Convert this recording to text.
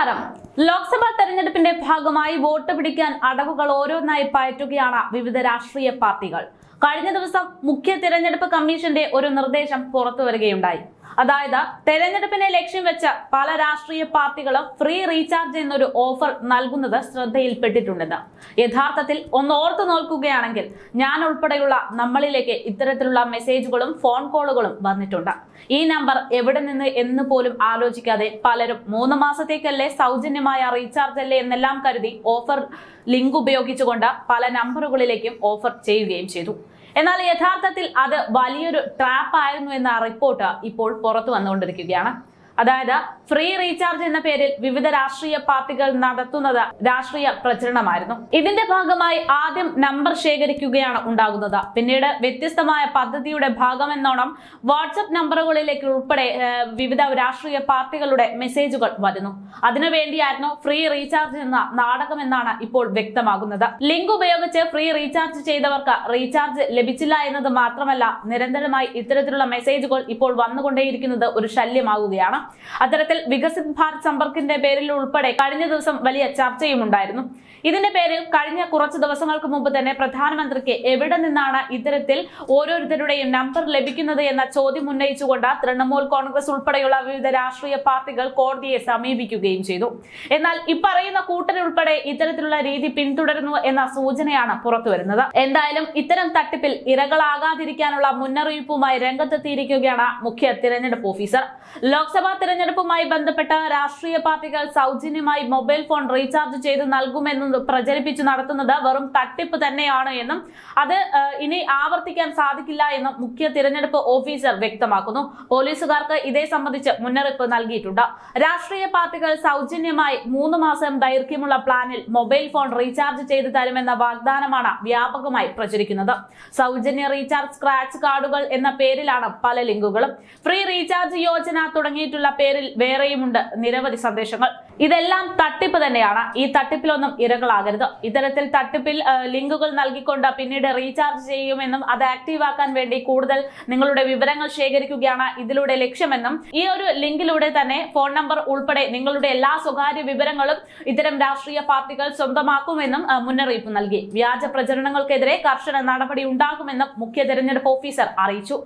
നമസ്കാരം. ലോക്സഭാ തെരഞ്ഞെടുപ്പിന്റെ ഭാഗമായി വോട്ട് പിടിക്കാൻ അടവുകൾ ഓരോന്നായി പയറ്റുകയാണ് വിവിധ രാഷ്ട്രീയ പാർട്ടികൾ. കഴിഞ്ഞ ദിവസം മുഖ്യ തെരഞ്ഞെടുപ്പ് കമ്മീഷന്റെ ഒരു നിർദ്ദേശം പുറത്തു വരികയുണ്ടായി അതായത് തെരഞ്ഞെടുപ്പിനെ ലക്ഷ്യം വെച്ച് പല രാഷ്ട്രീയ പാർട്ടികളും ഫ്രീ റീചാർജ് എന്നൊരു ഓഫർ നൽകുന്നത് ശ്രദ്ധയിൽപ്പെട്ടിട്ടുണ്ടെന്ന്. യഥാർത്ഥത്തിൽ ഒന്ന് ഓർത്തു നോക്കുകയാണെങ്കിൽ ഞാൻ ഉൾപ്പെടെയുള്ള നമ്മളിലേക്ക് ഇത്തരത്തിലുള്ള മെസ്സേജുകളും ഫോൺ കോളുകളും വന്നിട്ടുണ്ട്. ഈ നമ്പർ എവിടെ നിന്ന് എന്ന് പോലും ആലോചിക്കാതെ പലരും മൂന്ന് മാസത്തേക്കല്ലേ സൗജന്യമായ റീചാർജ് അല്ലേ എന്നെല്ലാം കരുതി ഓഫർ ലിങ്ക് ഉപയോഗിച്ചുകൊണ്ട് പല നമ്പറുകളിലേക്കും ഓഫർ ചെയ്യുകയും ചെയ്തു. എന്നാൽ യഥാർത്ഥത്തിൽ അത് വലിയൊരു ട്രാപ്പ് ആയിരുന്നു എന്ന റിപ്പോർട്ട് ഇപ്പോൾ പുറത്തു വന്നുകൊണ്ടിരിക്കുകയാണ്. അതായത് ഫ്രീ റീചാർജ് എന്ന പേരിൽ വിവിധ രാഷ്ട്രീയ പാർട്ടികൾ നടത്തുന്നത് രാഷ്ട്രീയ പ്രചരണമായിരുന്നു. ഇതിന്റെ ഭാഗമായി ആദ്യം നമ്പർ ശേഖരിക്കുകയാണ് ഉണ്ടാകുന്നത്. പിന്നീട് വ്യത്യസ്തമായ പദ്ധതിയുടെ ഭാഗമെന്നോണം വാട്സപ്പ് നമ്പറുകളിലേക്ക് ഉൾപ്പെടെ വിവിധ രാഷ്ട്രീയ പാർട്ടികളുടെ മെസ്സേജുകൾ വരുന്നു. അതിനുവേണ്ടിയായിരുന്നു ഫ്രീ റീചാർജ് എന്ന നാടകം എന്നാണ് ഇപ്പോൾ വ്യക്തമാകുന്നത്. ലിങ്ക് ഉപയോഗിച്ച് ഫ്രീ റീചാർജ് ചെയ്തവർക്ക് റീചാർജ് ലഭിച്ചില്ല എന്നത് മാത്രമല്ല നിരന്തരമായി ഇത്തരത്തിലുള്ള മെസ്സേജുകൾ ഇപ്പോൾ വന്നുകൊണ്ടേയിരിക്കുന്നത് ഒരു ശല്യമാകുകയാണ്. അത്തരത്തിൽ വികസിത് ഭാരത് സമ്പർക്കിന്റെ പേരിൽ ഉൾപ്പെടെ കഴിഞ്ഞ ദിവസം വലിയ ചർച്ചയും ഉണ്ടായിരുന്നു ഇതിന്റെ പേരിൽ കഴിഞ്ഞ കുറച്ച് ദിവസങ്ങൾക്ക് മുമ്പ് തന്നെ പ്രധാനമന്ത്രിക്ക് എവിടെ നിന്നാണ് ഇത്തരത്തിൽ ഓരോരുത്തരുടെയും നമ്പർ ലഭിക്കുന്നത് എന്ന ചോദ്യം ഉന്നയിച്ചുകൊണ്ട് തൃണമൂൽ കോൺഗ്രസ് ഉൾപ്പെടെയുള്ള വിവിധ രാഷ്ട്രീയ പാർട്ടികൾ കോടതിയെ സമീപിക്കുകയും ചെയ്തു. എന്നാൽ ഇപ്പറയുന്ന കൂട്ടരുൾപ്പെടെ ഇത്തരത്തിലുള്ള രീതി പിന്തുടരുന്നു എന്ന സൂചനയാണ് പുറത്തുവരുന്നത് എന്തായാലും ഇത്തരം തട്ടിപ്പിൽ ഇരകളാകാതിരിക്കാനുള്ള മുന്നറിയിപ്പുമായി രംഗത്തെത്തിയിരിക്കുകയാണ് മുഖ്യ തിരഞ്ഞെടുപ്പ് ഓഫീസർ. ലോക്സഭാ തിരഞ്ഞെടുപ്പുമായി ബന്ധപ്പെട്ട രാഷ്ട്രീയ പാർട്ടികൾ സൗജന്യമായി മൊബൈൽ ഫോൺ റീചാർജ് ചെയ്ത് നൽകുമെന്ന് പ്രചരിപ്പിച്ചു നടത്തുന്നത് വെറും തട്ടിപ്പ് തന്നെയാണ് എന്നും അത് ഇനി ആവർത്തിക്കാൻ സാധിക്കില്ല എന്നും മുഖ്യ തിരഞ്ഞെടുപ്പ് ഓഫീസർ വ്യക്തമാക്കുന്നു. പോലീസുകാർക്ക് ഇതേ സംബന്ധിച്ച് മുന്നറിയിപ്പ് നൽകിയിട്ടുണ്ട്. രാഷ്ട്രീയ പാർട്ടികൾ സൗജന്യമായി മൂന്ന് മാസം ദൈർഘ്യമുള്ള പ്ലാനിൽ മൊബൈൽ ഫോൺ റീചാർജ് ചെയ്ത് തരുമെന്ന വാഗ്ദാനമാണ് വ്യാപകമായി പ്രചരിക്കുന്നത്. സൗജന്യ റീചാർജ് സ്ക്രാച്ച് കാർഡുകൾ എന്ന പേരിലാണ് പല ലിങ്കുകളും. ഫ്രീ റീചാർജ് യോജന തുടങ്ങിയിട്ടുള്ള പേരിൽ വേറെയുമുണ്ട് നിരവധി സന്ദേശങ്ങൾ. ഇതെല്ലാം തട്ടിപ്പ് തന്നെയാണ്. ഈ തട്ടിപ്പിലൊന്നും ഇരകളാകരുത്. ഇത്തരത്തിൽ തട്ടിപ്പിൽ ലിങ്കുകൾ നൽകിക്കൊണ്ട് പിന്നീട് റീചാർജ് ചെയ്യുമെന്നും അത് ആക്റ്റീവ് ആക്കാൻ വേണ്ടി കൂടുതൽ നിങ്ങളുടെ വിവരങ്ങൾ ശേഖരിക്കുകയാണ് ഇതിലൂടെ ലക്ഷ്യമെന്നും ഈ ഒരു ലിങ്കിലൂടെ തന്നെ ഫോൺ നമ്പർ ഉൾപ്പെടെ നിങ്ങളുടെ എല്ലാ സ്വകാര്യ വിവരങ്ങളും ഇത്തരം രാഷ്ട്രീയ പാർട്ടികൾ സ്വന്തമാക്കുമെന്നും മുന്നറിയിപ്പ് നൽകി. വ്യാജ പ്രചരണങ്ങൾക്കെതിരെ കർശന നടപടി ഉണ്ടാകുമെന്നും മുഖ്യ തെരഞ്ഞെടുപ്പ് ഓഫീസർ അറിയിച്ചു.